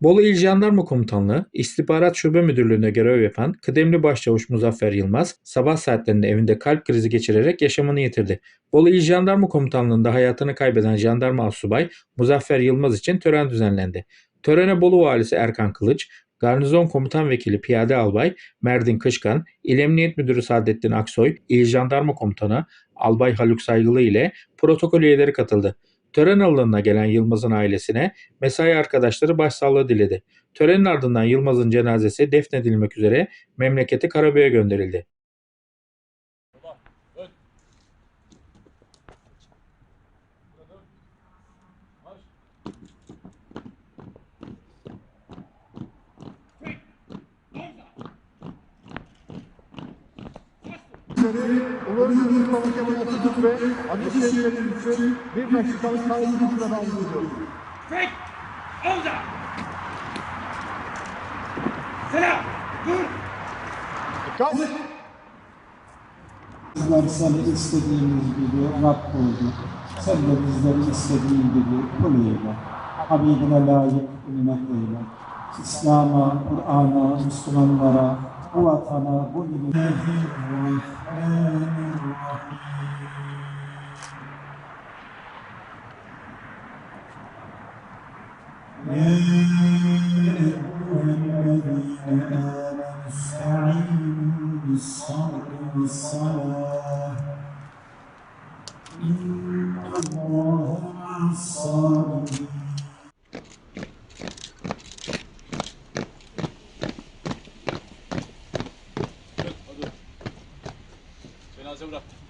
Bolu İl Jandarma Komutanlığı İstihbarat Şube Müdürlüğü'nde görev yapan kıdemli başçavuş Muzaffer Yılmaz sabah saatlerinde evinde kalp krizi geçirerek yaşamını yitirdi. Bolu İl Jandarma Komutanlığı'nda hayatını kaybeden jandarma asubay Muzaffer Yılmaz için tören düzenlendi. Törene Bolu Valisi Erkan Kılıç, Garnizon Komutan Vekili Piyade Albay Merdin Kışkan, İl Emniyet Müdürü Saadettin Aksoy, İl Jandarma Komutanı Albay Haluk Saygılı ile protokol üyeleri katıldı. Tören alanına gelen Yılmaz'ın ailesine mesai arkadaşları başsağlığı diledi. Törenin ardından Yılmaz'ın cenazesi defnedilmek üzere memleketi Karabük'e gönderildi. Uluslararası Mustafa Kemal Atatürk ve Atatürk Şehirleri için bir dakikalık saygı davet ediyoruz. Fek! Orada! Selam! Dur! Dikkat! Bizler seni istediğimiz gibi Rab oldu. Sen de bizleri istediğin gibi kul eyle. Habibine layık ümmet eyle. İslam'a, Kur'an'a, Müslümanlara, وتناوله الله الرحمن الرحيم. يا أيها الذين آمنوا استعينوا بالصبر والصلاة cenaze bıraktık.